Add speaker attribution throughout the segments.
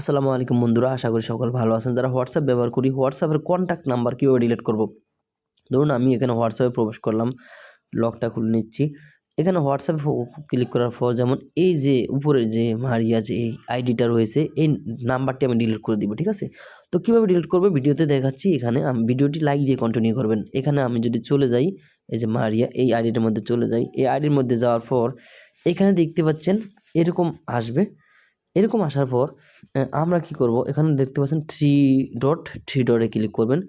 Speaker 1: আসসালামু আলাইকুম বন্ধুরা, আশা করি সকল ভালো আছেন। যারা হোয়াটসঅ্যাপ ব্যবহার করি হোয়াটসঅ্যাপের কন্ট্যাক্ট নাম্বার কীভাবে ডিলিট করব? ধরুন আমি এখানে হোয়াটসঅ্যাপে প্রবেশ করলাম লকটা খুলে নিচ্ছি। এখানে হোয়াটসঅ্যাপে ক্লিক করার পর যেমন এই যে উপরে যে মারিয়া যে এই আইডিটা রয়েছে, এই নাম্বারটি আমি ডিলিট করে দিব, ঠিক আছে? তো কীভাবে ডিলিট করব? ভিডিওতে দেখাচ্ছি, এখানে আমি, ভিডিওটি লাইক দিয়ে কন্টিনিউ করবেন। এখানে আমি যদি চলে যাই, এই যে মারিয়া, এই আইডিটার মধ্যে চলে যাই। এই আইডির মধ্যে যাওয়ার পর, এখানে দেখতে পাচ্ছেন, এরকম আসবে। এরকম আসার পর আমরা কি করব? এখানে দেখতে পাচ্ছেন থ্রি ডট থ্রি ডটে ক্লিক করবেন।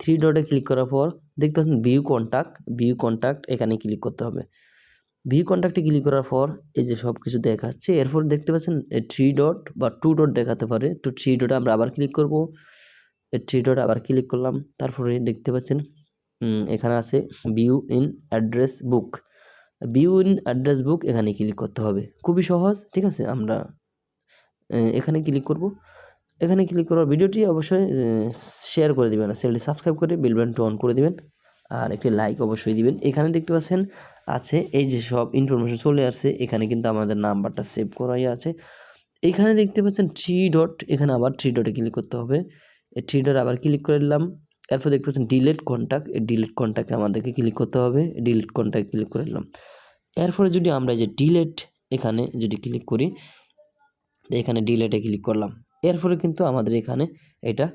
Speaker 1: থ্রি ডটে ক্লিক করার পর, দেখতে পাচ্ছেন ভিউ কন্ট্যাক্ট ভিউ কন্ট্যাক্ট এখানে ক্লিক করতে হবে। ভিউ কন্ট্যাক্টে ক্লিক করার পর, এই যে সব কিছু দেখাচ্ছে, এরপর দেখতে পাচ্ছেন থ্রি ডট বা টু ডট দেখাতে পারে। তো থ্রি ডটে আমরা আবার ক্লিক করব। থ্রি ডট আবার ক্লিক করলাম। তারপরে দেখতে পাচ্ছেন এখানে আছে view in address book view in address book এখানে ক্লিক করতে হবে। খুবই সহজ, ঠিক আছে? আমরা এখানে ক্লিক করব। এখানে ক্লিক করার ভিডিওটি অবশ্যই শেয়ার করে দিবেন। চ্যানেলটি সাবস্ক্রাইব করে বেল বাটনটি অন করে দিবেন। আর একটি লাইক অবশ্যই দিবেন। এখানে দেখতে পাচ্ছেন, আছে এই যে সব ইনফরমেশন চলে আসছে। এখানে কিন্তু আমাদের নাম্বারটা সেভ করাই আছে। এখানে দেখতে পাচ্ছেন থ্রি ডট এখানে আবার থ্রি ডটে ক্লিক করতে হবে। এই থ্রি ডট আবার ক্লিক করে দিলাম এরপর দেখতে পাচ্ছেন ডিলেট কন্ট্যাক্ট এই ডিলেট কন্ট্যাক্টে আমাদেরকে ক্লিক করতে হবে। ডিলেট কন্ট্যাক্ট ক্লিক করে দিলাম এরপরে যদি আমরা এই যে ডিলেট এখানে যদি ক্লিক করি এখানে ডিলেটে ক্লিক করলাম। এরপরে কিন্তু আমাদের এখানে এটা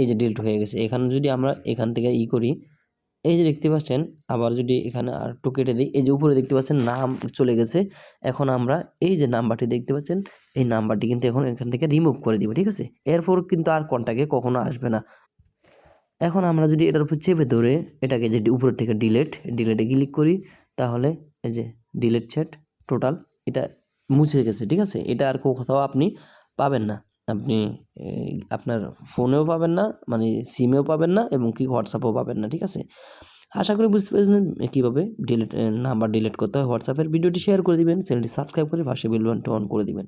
Speaker 1: এই যে ডিলিট হয়ে গেছে। এখানে যদি আমরা এখান থেকে ই করি, এই যে দেখতে পাচ্ছেন, আবার যদি এখানে আর একটু কেটে দিই, এই যে উপরে দেখতে পাচ্ছেন নাম চলে গেছে। এখন আমরা এই যে নাম্বারটি দেখতে পাচ্ছেন, এই নাম্বারটি কিন্তু এখন এখান থেকে রিমুভ করে দিব, ঠিক আছে? এরপর কিন্তু আর কন্ট্যাক্টে কখনো আসবে না। এখন আমরা যদি এটার উপর চেপে ধরে এটাকে যে উপরের থেকে ডিলেট ডিলেটে ক্লিক করি, তাহলে এই যে ডিলেট চ্যাট টোটাল এটা মুছে গেছে, ঠিক আছে? এটা আর কোথাও আপনি পাবেন না। আপনি আপনার ফোনেও পাবেন না মানে সিমেও পাবেন না এবং কি হোয়াটসঅ্যাপেও পাবেন না, ঠিক আছে? আশা করি বুঝতে পেরেছেন কীভাবে ডিলিট নাম্বার ডিলিট করতে হয় হোয়াটসঅ্যাপের। ভিডিওটি শেয়ার করে দিবেন চ্যানেলটি সাবস্ক্রাইব করে পাশে বেল বাটনটা অন করে দিবেন।